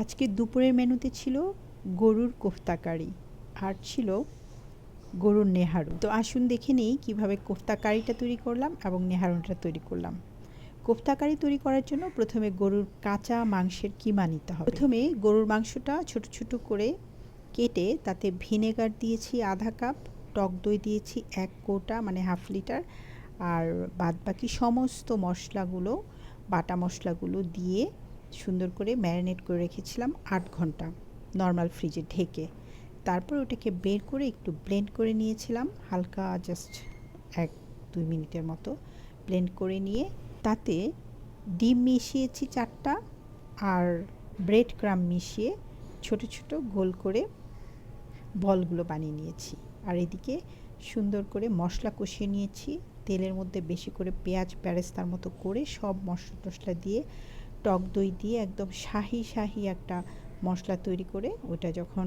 আজকে দুপুরের মেনুতে ছিল গরুর কোফতা কারি আর ছিল গরুর নেহারু। তো আসুন দেখে নিই কীভাবে কোফতা কারিটা তৈরি করলাম এবং নেহারুটা তৈরি করলাম। কোফতা কারি তৈরি করার জন্য প্রথমে গরুর কাঁচা মাংসের কিমা নিতে হবে। প্রথমে গরুর মাংসটা ছোট ছোট করে কেটে তাতে ভিনেগার দিয়েছি আধা কাপ, টক দই দিয়েছি এক কোটা মানে হাফ লিটার, আর বাদ বাকি সমস্ত মশলাগুলো, বাটা মশলাগুলো দিয়ে সুন্দর করে ম্যারিনেট করে রেখেছিলাম আট ঘণ্টা নর্মাল ফ্রিজে ঢেকে। তারপর ওটাকে বের করে একটু ব্লেন্ড করে নিয়েছিলাম, হালকা জাস্ট এক, দুই মিনিটের মতো ব্লেন্ড করে নিয়ে তাতে ডিম মিশিয়েছি চারটা আর ব্রেড ক্রাম মিশিয়ে ছোট ছোট গোল করে বলগুলো বানিয়ে নিয়েছি। আর এদিকে সুন্দর করে মশলা কষিয়ে নিয়েছি, তেলের মধ্যে বেশি করে পেঁয়াজ, প্যারেস্তার মতো করে সব মশলা টশলা দিয়ে টক দই দিয়ে একদম শাহি শাহি একটা মশলা তৈরি করে ওটা যখন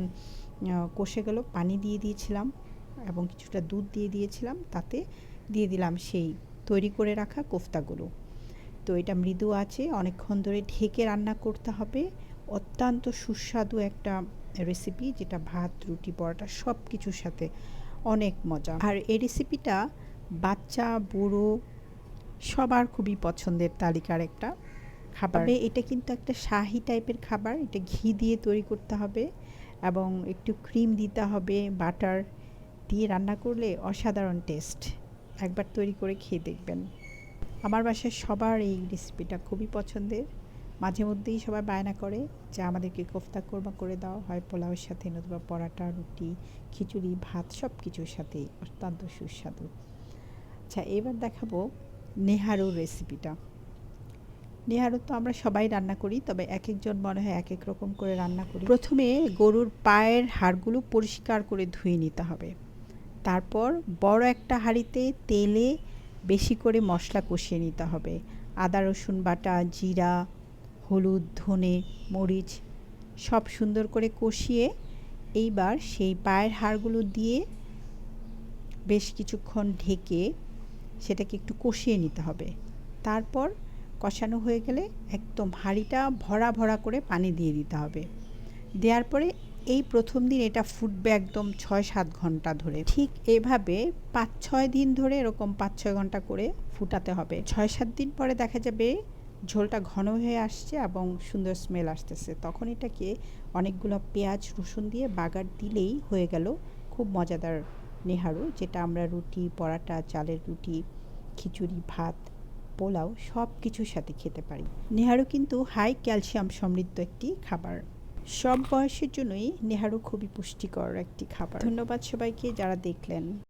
কষে গেল, পানি দিয়ে দিয়েছিলাম এবং কিছুটা দুধ দিয়ে দিয়েছিলাম, তাতে দিয়ে দিলাম সেই তৈরি করে রাখা কোফতাগুলো। তো এটা মৃদু আছে, অনেকক্ষণ ধরে ঢেকে রান্না করতে হবে। অত্যন্ত সুস্বাদু একটা রেসিপি যেটা ভাত, রুটি, পরোটা সব কিছুর সাথে অনেক মজা। আর এই রেসিপিটা বাচ্চা, বুড়ো সবার খুবই পছন্দের তালিকার একটা। খাবার। এটা কিন্তু একটা শাহি টাইপের খাবার। এটা ঘি দিয়ে তৈরি করতে হবে এবং একটু ক্রিম দিতে হবে, বাটার দিয়ে রান্না করলে অসাধারণ টেস্ট। একবার তৈরি করে খেয়ে দেখবেন। আমার বাসায় সবার এই রেসিপিটা খুবই পছন্দের। মাঝে মধ্যেই সবাই বায়না করে যে আমাদেরকে কোফতা কোরমা করে দাও হয়, পোলাওয়ের সাথে নতুবা পরাটা, রুটি, খিচুড়ি, ভাত সব কিছুর সাথেই অত্যন্ত সুস্বাদু। আচ্ছা এবার দেখাবো নেহারুর রেসিপিটা। নেহারু তো আমরা সবাই রান্না করি, তবে এক একজন মনে হয় এক এক রকম করে রান্না করি। প্রথমে গরুর পায়ের হাড়গুলো পরিষ্কার করে ধুয়ে নিতে হবে। তারপর বড় একটা হাঁড়িতে তেলে বেশি করে মশলা কষিয়ে নিতে হবে। আদা, রসুন বাটা, জিরা, হলুদ, ধনে, মরিচ সব সুন্দর করে কষিয়ে এইবার সেই পায়ের হাড়গুলো দিয়ে বেশ কিছুক্ষণ ঢেকে সেটাকে একটু কষিয়ে নিতে হবে। তারপর কষানো হয়ে গেলে একদম হাঁড়িটা ভরা ভরা করে পানি দিয়ে দিতে হবে। দেওয়ার পরে এই প্রথম দিন এটা ফুটবে একদম ছয় সাত ঘণ্টা ধরে। ঠিক এভাবে পাঁচ ছয় দিন ধরে এরকম পাঁচ ছয় ঘণ্টা করে ফুটাতে হবে। ছয় সাত দিন পরে দেখা যাবে ঝোলটা ঘন হয়ে আসছে এবং সুন্দর স্মেল আসতেছে। তখন এটাকে অনেকগুলো পেঁয়াজ, রসুন দিয়ে বাগার দিলেই হয়ে গেল খুব মজাদার নেহারু, যেটা আমরা রুটি, পরাটা, চালের রুটি, খিচুড়ি, ভাত পোলাও সব কিছুর সাথে খেতে পারি। নেহারু কিন্তু হাই ক্যালসিয়াম সমৃদ্ধ একটি খাবার। সব বয়সের জন্যই নেহারু খুবই পুষ্টিকর একটি খাবার। ধন্যবাদ সবাইকে যারা দেখলেন।